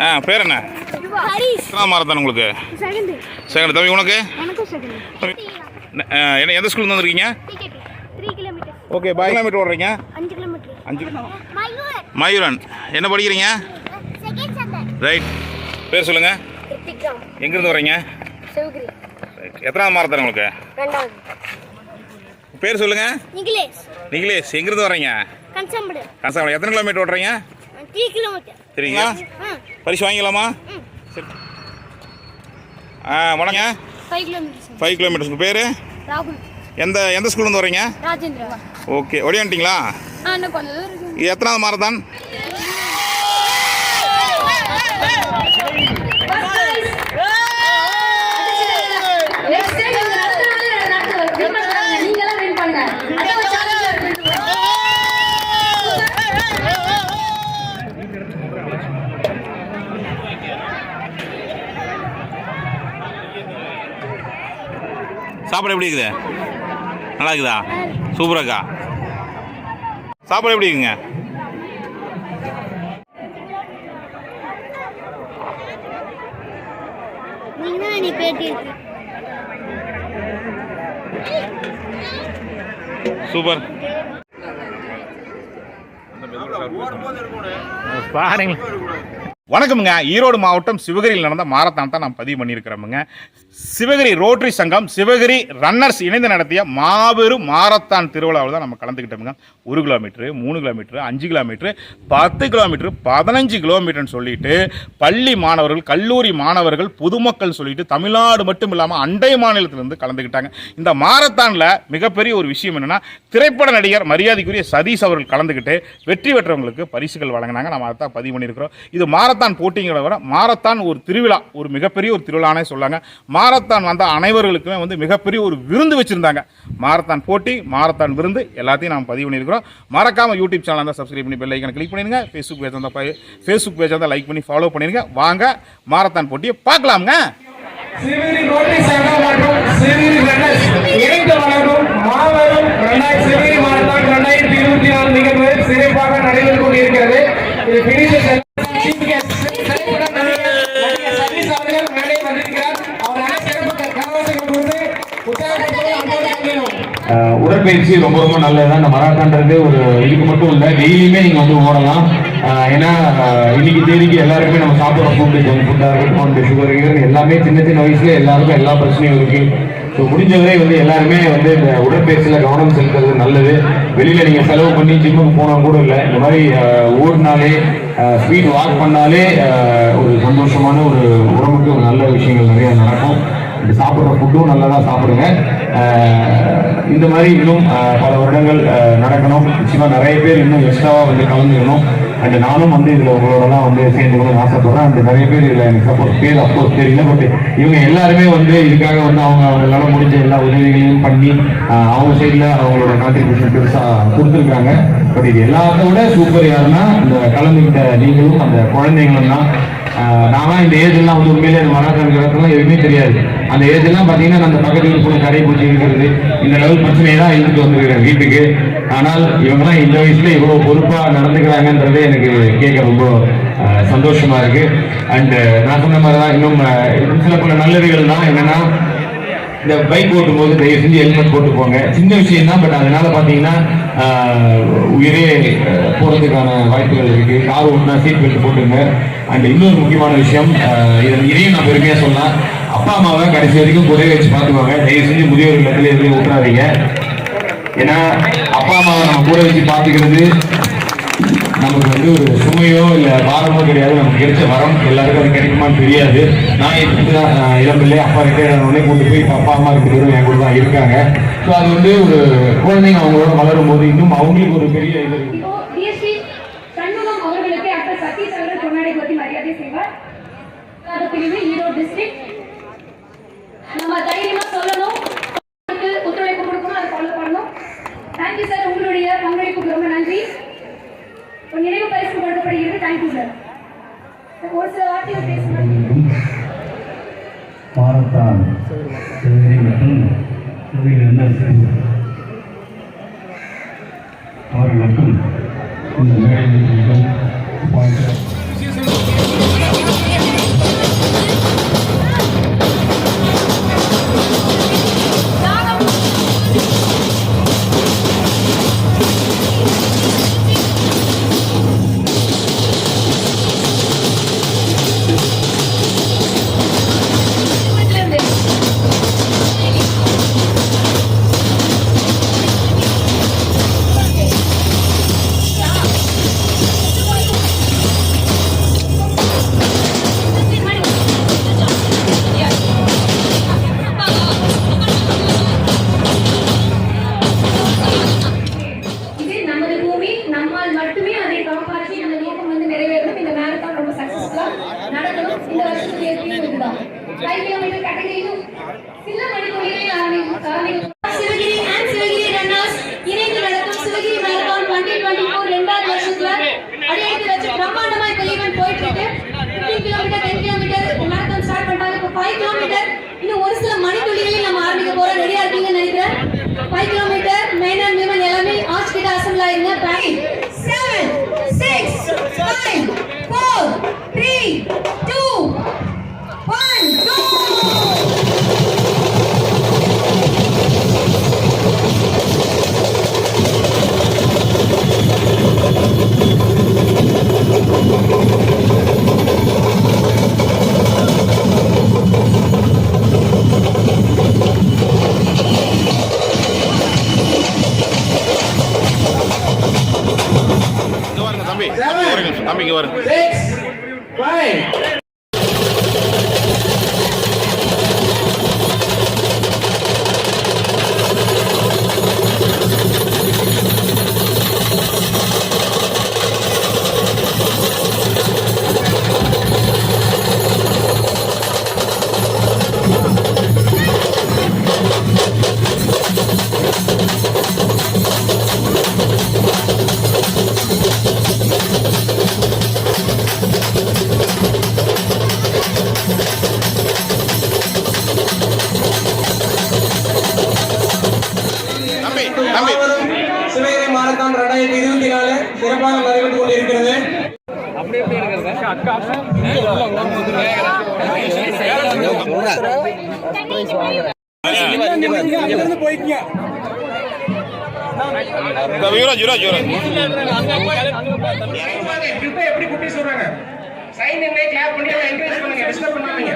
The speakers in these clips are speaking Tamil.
ஆ பேர் என்ன ஹரிஷ். எத்தனை மாரத்தான் உங்களுக்கு? செகண்ட். செகண்ட். தம்பி உனக்கு? என்ன எந்த ஸ்கூல்லேருந்து வந்திருக்கீங்க? ஓகே பாய் கிலோமீட்டர் ஓடுறீங்க? அஞ்சு மயூரன். என்ன படிக்கிறீங்க? செகண்ட் ஸ்டாண்டர்ட் ரைட் பேர் சொல்லுங்கள் எங்கேருந்து வர்றீங்க? சிவகிரி. ரைட் எத்தனாவது மாரத்தான் உங்களுக்கு? ரெண்டாவது. பேர் சொல்லுங்கள் நிகிலேஷ். நிகிலேஷ். எங்கேருந்து வர்றீங்க? கன்சாம்படு. கன்சாமி எத்தனை கிலோமீட்டர் ஓடுறீங்க? த்ரீ கிலோமீட்டர் சரிங்களா பரிசு வாங்கிக்கலாமா சரி ஆ வணங்க ஃபைவ் கிலோமீட்டர்ஸ் உங்கள் பேர் ராகுல் எந்த எந்த ஸ்கூல்லேருந்து வர்றீங்க ராஜேந்திரா ஓகே ஒடியாண்டிங்களா இது எத்தனாவது மாரத்தான் சாப்பாடு எப்படி இருக்குது? நல்லா இருக்குதா? சூப்பராக்கா சாப்பாடு எப்படி இருக்குங்க? சூப்பர். பாருங்க வணக்கமுங்க. ஈரோடு மாவட்டம் சிவகிரியில் நடந்த மாரத்தான் தான் நான் பதிவு பண்ணியிருக்கிறோமுங்க. சிவகிரி ரோட்டரி சங்கம் சிவகிரி ரன்னர்ஸ் இணைந்து நடத்திய மாபெரும் மாரத்தான் திருவிழாவில் தான் நம்ம கலந்துக்கிட்டோமுங்க ஒரு கிலோமீட்ரு மூணு கிலோமீட்ரு அஞ்சு கிலோமீட்ரு பத்து கிலோமீட்ரு பதினஞ்சு கிலோமீட்டர்னு சொல்லிட்டு பள்ளி மாணவர்கள் கல்லூரி மாணவர்கள் பொதுமக்கள் சொல்லிட்டு தமிழ்நாடு மட்டும் இல்லாமல் அண்டை மாநிலத்திலிருந்து கலந்துக்கிட்டாங்க. இந்த மாரத்தானில் மிகப்பெரிய ஒரு விஷயம் என்னென்னா திரைப்பட நடிகர் மரியாதைக்குரிய சதீஷ் அவர்கள் கலந்துக்கிட்டு வெற்றி பெற்றவங்களுக்கு பரிசுகள் வழங்கினாங்க. நம்ம அதை தான் பதிவு பண்ணியிருக்கிறோம். இது மாரத்தான் போட்டிங்கிறத விட மாரத்தான் ஒரு திருவிழா ஒரு மிகப்பெரிய ஒரு திருவிழானே சொல்லாங்க. மாரத்தான் வந்த அனைவர்களுக்குமே வந்து மிகப்பெரிய ஒரு விருந்து வச்சுருந்தாங்க. மாரத்தான் போட்டி மாரத்தான் விருந்து எல்லாத்தையும் நாம் பதிவு பண்ணியிருக்கிறோம். மறக்காமல் யூடியூப் சேனல் தான் சப்ஸ்கிரைப் பண்ணி பெல் ஐக்கனை கிளிக் பண்ணிடுங்க. ஃபேஸ்புக் பேஜ் இருந்தால் ஃபேஸ்புக் பேஜ் இருந்தால் லைக் பண்ணி ஃபாலோ பண்ணிடுங்க வாங்க மாரத்தான் போட்டியை பார்க்கலாமுங்க. சிறுநீர் சங்கம் மற்றும் ரன்னர்ஸ் இணைந்து வழங்கும் மாபெரும் மாரத்தான் இருபத்தி நாலு நிகழ்வு சிறப்பாக கொண்டிருக்கிறது. இது உடற்பயிற்சி ரொம்ப ரொம்ப நல்லது இந்த மராத்தான்றது ஒரு இதுக்கு மட்டும் இல்லை டெய்லியுமே நீங்கள் வந்து ஓடலாம். ஏன்னா இன்னைக்கு தேதிக்கு எல்லாருக்குமே நம்ம சாப்பிட்ற ஃபுட்டு ஜங்க் ஃபுட்டாக இருக்கட்டும் அந்த சுகர் கீகர் எல்லாமே சின்ன சின்ன வயசுல எல்லாருக்கும் எல்லா பிரச்சனையும் இருக்குது ஸோ முடிஞ்சவரை வந்து எல்லாருமே வந்து இந்த உடற்பயிற்சியில் கவனம் செலுத்துறது நல்லது. வெளியில் நீங்கள் செலவு பண்ணி ஜிம்முக்கு போனால் கூட இல்லை. இந்த மாதிரி ஓடினாலே ஸ்பீட் வாக் பண்ணாலே ஒரு சந்தோஷமான ஒரு உடம்புக்கு ஒரு நல்ல விஷயங்கள் நிறைய நடக்கும். சாப்பிட்ற ஃபுட்டும் நல்லா தான் சாப்பிடுங்க இந்த மாதிரி இன்னும் பல வருடங்கள் நடக்கணும். நிச்சயமாக நிறைய பேர் இன்னும் எக்ஸ்ட்ராவாக வந்து கலந்துக்கணும். அண்ட் நானும் வந்து இதில் உங்களோடலாம் வந்து சேர்ந்துக்கணும்னு ஆசைப்படுறேன். அண்ட் நிறைய பேர் இதில் எனக்கு சப்போர்ட் பேர் அப்கோர்ஸ் தெரியல பட் இவங்க எல்லாருமே வந்து இதுக்காக வந்து அவங்க அவங்களால முடிஞ்ச எல்லா உதவிகளையும் பண்ணி அவங்க சைடில் அவங்களோட கான்ட்ரிபியூஷன் பெருசாக கொடுத்துருக்காங்க பட் இது எல்லாத்தோட விட சூப்பர் யாருன்னா இந்த கலந்துக்கிட்ட நீங்களும் அந்த குழந்தைங்களும் தான். ஆஹ் இந்த ஏஜ் எல்லாம் வந்து உண்மையிலே மராத்தான் கிடக்கலாம் எதுவுமே தெரியாது. அந்த ஏஜெல்லாம் பார்த்தீங்கன்னா அந்த பக்கத்து வீட்டு கடை பூச்சி இருக்கிறது இந்த லெவல் பிரச்சனையை தான் இருந்துட்டு வந்துருக்கிறேன் வீட்டுக்கு. ஆனால் இவங்கெல்லாம் இந்த வயசுல இவ்வளோ பொறுப்பாக நடந்துக்கிறாங்கன்றதே எனக்கு கேட்க ரொம்ப சந்தோஷமாக சந்தோஷமா இருக்கு. அண்ட் நான் சொன்ன மாதிரி தான் இன்னும் சில பல நல்லதுகள் தான். என்னன்னா இந்த பைக் ஓட்டும் போது தயவு செஞ்சு ஹெல்மெட் போட்டு போங்க. சின்ன விஷயம் தான் பட் அதனால பார்த்தீங்கன்னா உயிரே போகிறதுக்கான வாய்ப்புகள் இருக்கு. கார் ஓட்டினா சீட் பெல்ட் போட்டுங்க. அண்ட் இன்னொரு முக்கியமான விஷயம் இதன் இதையும் நான் பெருமையாக சொல்லலாம். அப்பா அம்மாவை கடைசி வரைக்கும் புரிய வச்சு பார்த்துக்குவாங்க தயவு செஞ்சு முதியோர் இடத்துல எதுவும் விட்டுறாதீங்க ஏன்னா அப்பா அம்மாவை நம்ம கூட வச்சு பார்த்துக்கிறது நமக்கு வந்து ஒரு சுமையோ இல்லை பாரமோ கிடையாது. நமக்கு கிடைச்ச வரம் எல்லாருக்கும் அது கிடைக்குமான்னு தெரியாது. நான் இப்படிதான் இளம்பிள்ளை அப்பா ரிட்டையர் ஆனவொடனே கூட்டு போய் இப்போ அப்பா அம்மா ரெண்டு பேரும் என் கூட தான் இருக்காங்க. ஸோ அது வந்து ஒரு குழந்தைங்க அவங்களோட வளரும் போது இன்னும் அவங்களுக்கு ஒரு பெரிய இது நம்மால் மட்டுமே அதை காப்பாற்றி அந்த நோக்கம் வந்து நிறைவேறணும். இந்த மேரத்தான் ரொம்ப சக்சஸ்ஃபுல்லா நடக்கணும். இந்த வருஷத்துடைய தீர்வு இதுதான். ஃபைவ் கிலோமீட்டர் கட்டணையும் சில மணிக்குள்ளேயே ஆரம்பி ஆரம்பிக்கும் மாரத்தான் ரெண்டாயிரத்தி இருபத்தி நாலு சிறப்பாக நடைபெற்றுக் கொண்டிருக்கிறது யுவராஜ் யுவராஜ் எப்படி குட்டி சொல்றாங்க சைன் கிளாப் பண்ணி அதை என்கரேஜ் பண்ணுங்க டிஸ்டர்ப் பண்ணாதீங்க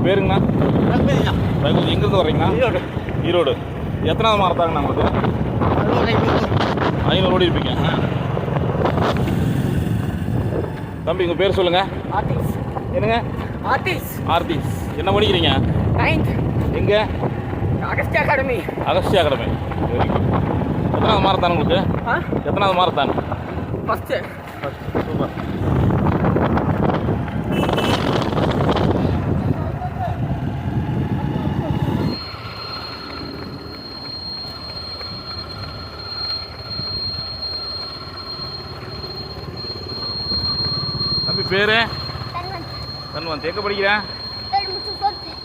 நம்ம பேருங்கண்ணா? ரகுல் எங்கேருந்து வர்றீங்கண்ணா? ஈரோடு. ஈரோடு. எத்தனாவது மாரத்தாங்கண்ணா உங்களுக்கு? ஐநூறு ஓடி இருப்பீங்க. தம்பி உங்கள் பேர் சொல்லுங்கள் என்னங்க? ஆர்டிஸ்ட் ஆர்த்திஸ் என்ன படிக்கிறீங்க? நைன்த். எங்கே? Agastya academy. Agastya academy. Very good எத்தனாவது மாரத்தான் உங்களுக்கு? ஆ? எத்தனாவது மாரத்தான்? ஃபஸ்ட்டு சூப்பர் பேரு? தன்வந்த். எங்கே படிக்கிற?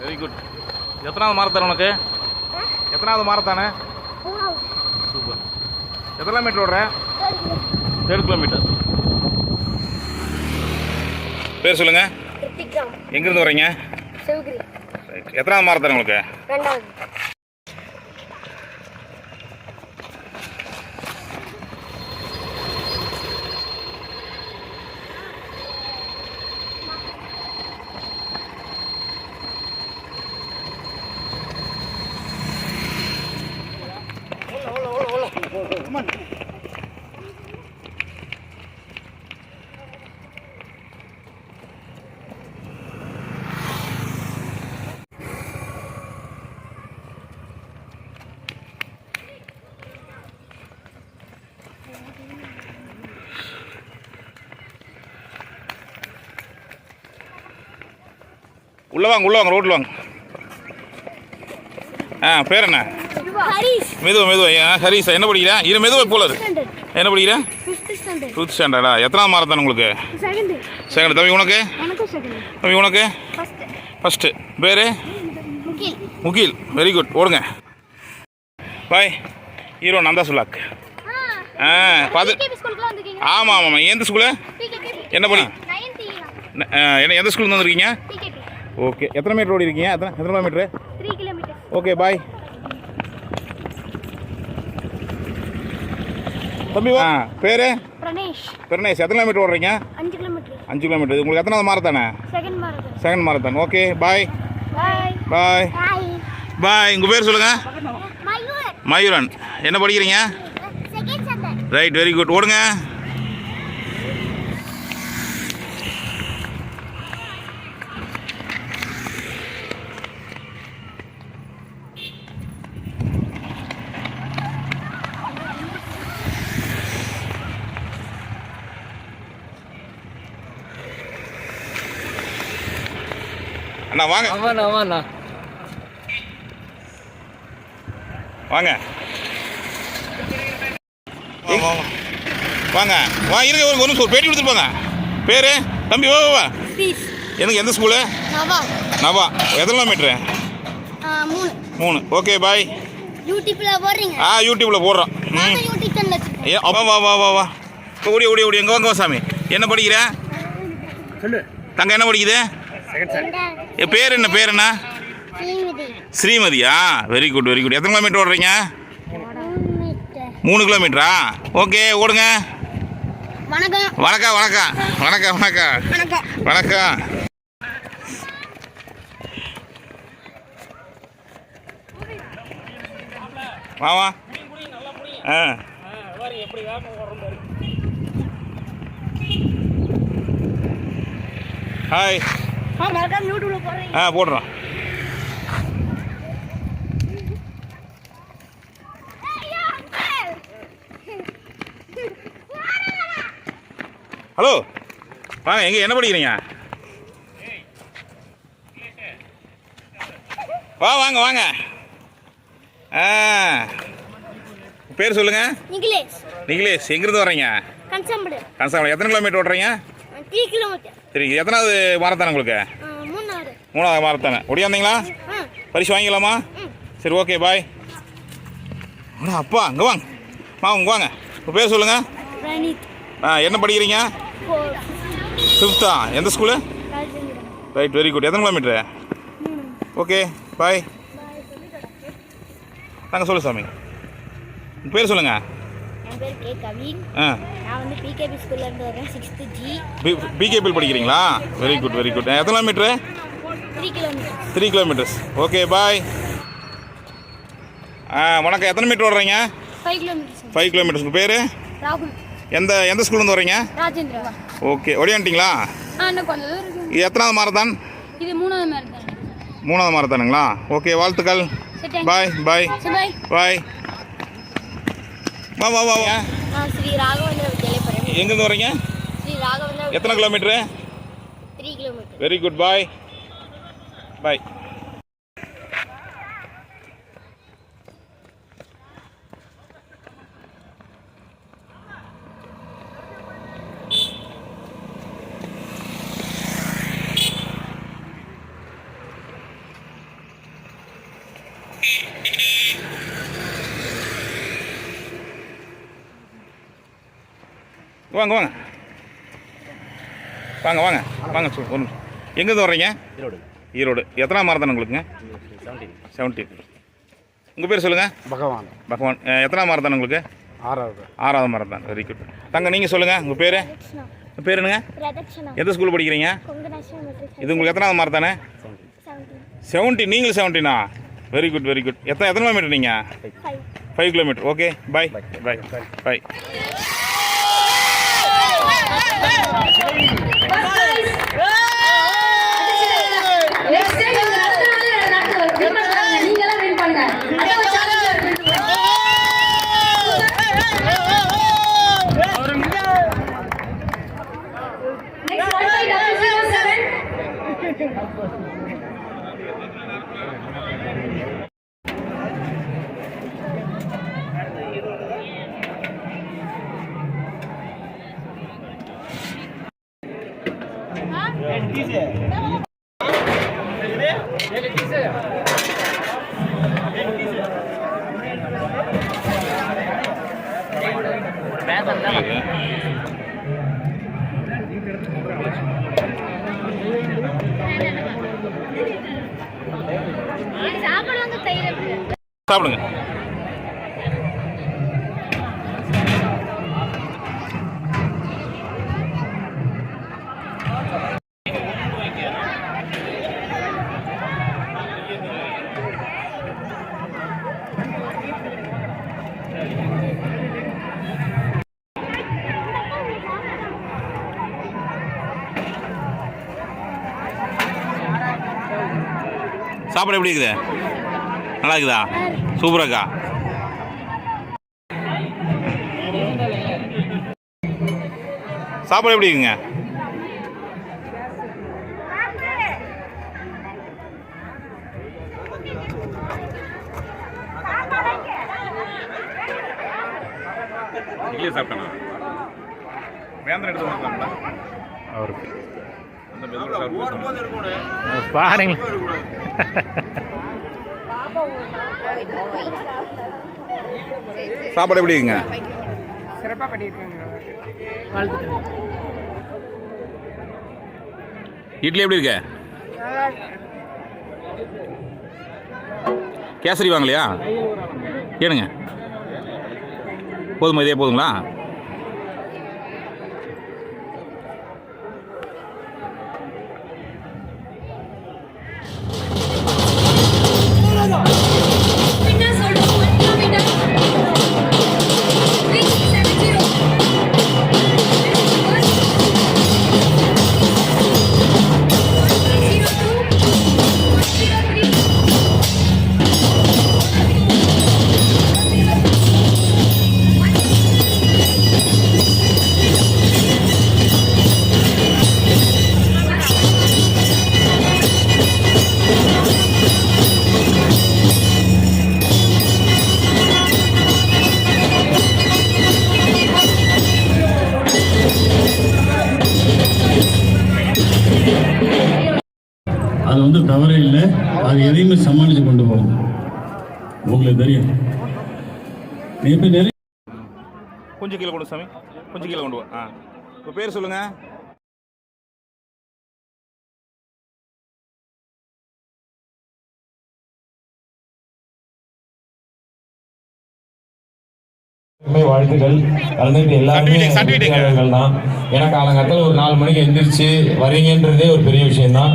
வெரி குட் எத்தனாவது மாரத்தான் உனக்கு? எத்தனாவது மாரத்தானே சூப்பர் எத்தனை மீட்டர் ஓடுற? ஏழு கிலோமீட்டர் பேர் சொல்லுங்க. கிருத்திகாம் எங்கேருந்து வரீங்க. எத்தனாவது மாரத்தான் உங்களுக்கு உள்ள வாங்க உள்ள வாங்க ரோட்டில் வாங்க. ஆ பேர் என்ன? மெதுவா மெதுவா. ஆ ஹரிசா என்ன படிக்கிறேன் இது மெதுவா போல என்ன படிக்கிறேன் ஃபிஃப்த் ஸ்டாண்டர்ட் எத்தனாவது மாரத்தான் உங்களுக்கு? செகண்ட் தம்பி உனக்கு? தம்பி உனக்கு? ஃபஸ்ட்டு பேர்? முகில். வெரி குட் ஓடுங்க. பாய். ஹீரோ நந்தா சுலாக் ஆ பார்த்து ஆமாம் ஆமாம் எந்த ஸ்கூலு? என்ன பண்ணி நைன்த் என்ன எந்த ஸ்கூல்ல வந்துருக்கீங்க? ஓகே எத்தனை மீட்டர் ஓடி இருக்கீங்க? எத்தனை எத்தனை kilometre three kilometre okay bye தம்பி ஆ. பேர்? பிரணேஷ் பெருநேஷ் எத்தனை கிலோமீட்டர் ஓடுறீங்க? அஞ்சு கிலோமீட்டர் அஞ்சு கிலோமீட்டர் உங்களுக்கு எத்தனாவது மாரத்தானே second marathon second marathon okay bye bye bye உங்கள் பேர் சொல்லுங்கள் மயூர் மயூரன். என்ன படிக்கிறீங்க? ரைட் வெரி குட் ஓடுங்க. அண்ணா வாங்க. ஆமாண்ணா ஆமாண்ணா வாங்க. வாங்க. வா இருங்க ஒரு ஒரு நிமிஷம் பேட்டி கொடுத்துட்டு போங்க. பேர்? தம்பி வா வா, எனக்கு எந்த ஸ்கூலு நவா. நவா. எத்தனை கிலோமீட்ரு மூணு. மூணு. ஓகே பாய் யூடியூப்ல போடுறீங்க? ஆ யூடியூப்பில் போடுறோம். ஏ வா வா வா வா வா. ஓடி ஓடி ஓடி. எங்கே வாங்க வா சாமி? என்ன படிக்கிற? சொல்லு. தங்க என்ன படிக்குது? பேர் என்ன பேர் என்ன? ஸ்ரீமதி. ஸ்ரீமதியா? வெரி குட் வெரி குட் எத்தனை கிலோமீட்டர் ஓடுறீங்க. மூணு கிலோமீட்டரா ஓகே ஓடுங்க. வணக்கம். வணக்கம் வணக்கம். வணக்கம் வணக்கம். வணக்கம். வணக்கம். வா வா. ஆ. ஹாய் ஆ போடுறோம். ஹலோ வாங்க எங்கே என்ன படிக்கிறீங்க? வா வாங்க வாங்க. ஆ பேர் சொல்லுங்க. நிகிலேஷ். நிகிலேஷ் எங்கேருந்து வர்றீங்க? கன்சம்படு. கன்சாமலம் எத்தனை கிலோமீட்டர் ஓட்டுறீங்க? Three kilometre. சரி எத்தனாவது மாரத்தான் உங்களுக்கு? மூணாவது. மாரத்தானே ஒடியாந்தீங்களா ஆ. பரிசு வாங்கிக்கலாமா. சரி ஓகே பாய். அப்பா அங்கே வாங்க. மா இங்கே வாங்க. உங்கள் பேர் சொல்லுங்கள் ஆ என்ன படிக்கிறீங்க? ஃபிஃப்த்தா? எந்த ஸ்கூலு? ரைட் வெரி குட் எத்தனை கிலோமீட்ரு ஓகே பாய். நாங்கள் சொல்லு சாமி. பேர் சொல்லுங்கள் என் பேர் கே கவின். ஆ. நான் வந்து பிகேபி ஸ்கூல்ல இருந்து வரேன் சிக்ஸ்த்து ஜி பிகேபியில் படிக்கிறீங்களா? வெரி குட் வெரி குட் எத்தனை kilometre three kilometre three kilometres okay bye ஆ வணக்கம். எத்தனை மீட்டர் ஓடுறீங்க ஃபைவ் கிலோமீட்டர்ஸ் பேர்? ராகுல். எந்த எந்த ஸ்கூல்லேருந்து வரீங்க? ராஜேந்திரா. ஓகே ஒடியாண்டிங்களா இன்னும் கொஞ்சம் தூரம் எத்தனாவது மாரத்தான் இது மூணாவது மாரத்தானுங்களா ஓகே வாழ்த்துக்கள். பாய் பாய் பாய் வா வா வா ஸ்ரீ ராகவேந்திர எங்கேருந்து வரீங்க? ஸ்ரீ ராகவேந்திர எத்தனை kilometre? Three kilometre very good bye bye வாங்க வாங்க. வாங்க வாங்க. வாங்க ஒரு நிமிஷம். எங்கேருந்து வர்றீங்க? ஈரோடு. ஈரோடு. எத்தனை மாரத்தான் உங்களுக்குங்க செவன்டீன் செவன்டீன் உங்கள் பேர் சொல்லுங்கள் பகவான். பகவான். எத்தனை மாரத்தான் உங்களுக்கு ஆறாவது. ஆறாவது மாரத்தான். வெரி குட் தங்க நீங்கள் சொல்லுங்கள் உங்கள் பேர்? பேர் என்னங்க? எந்த ஸ்கூல் படிக்கிறீங்க? இது உங்களுக்கு எத்தனாவது மாரத்தானே? செவன்டீன் செவன்ட்டி நீங்களும் செவன்ட்டினா வெரி குட் வெரி குட் எத்தனை எத்தனை கிலோமீட்டர் நீங்கள் five five kilometre okay bye bye bye ¡Vamos! சாப்பிடுங்க. சாப்பிட எப்படி இருக்குது? நல்லா இருக்குதா? சூப்பராக்கா சாப்பாடு எப்படி இருக்குங்க? இங்கேயே சாப்பிட்டேண்ணா வேந்தன் எடுத்து அவருக்கு. பாருங்க. சாப்பாடு எப்படிங்க சிறப்பாக பண்ணியிருக்காங்க. இட்லி எப்படி இருக்கு? கேசரி வாங்கலையா? ஏனுங்க போதுமா இதே போதுங்களா? தவறே இல்லை. அது எதையுமே சமாளித்து கொண்டு போகும் உங்களுக்கு தெரியும். நிறைய கொஞ்சம் கீழே கொண்டு சாமி. கொஞ்சம் கீழே கொண்டு போ. ஆ. இப்போ பேர் சொல்லுங்கள் வாழ்த்துக்கள். கலந்துக்கிட்டு எல்லாருமே தான். ஏன்னா காலங்கத்தில் ஒரு நாலு மணிக்கு எந்திரிச்சு வரீங்கன்றதே ஒரு பெரிய விஷயம் தான்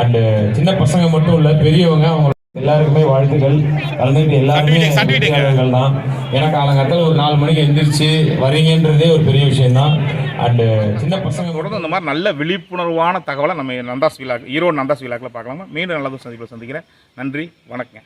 அண்டு சின்ன பசங்க மட்டும் இல்ல பெரியவங்க அவங்க எல்லாருக்குமே வாழ்த்துக்கள். கலந்துக்கிட்டு எல்லாருமே தான். ஏன்னா காலங்கத்தில் ஒரு நாலு மணிக்கு எந்திரிச்சு வரீங்கன்றதே ஒரு பெரிய விஷயம் தான் அண்டு சின்ன பசங்க மட்டும் தொடர்ந்து இந்த மாதிரி நல்ல விழிப்புணர்வான தகவலை நம்ம நந்தாஸ் விழா ஈரோடு நந்தாஸ் விழாக்கில் பார்க்கலாமா? மீண்டும் நல்லதும் சந்திப்பில் சந்திக்கிறேன். நன்றி வணக்கங்க.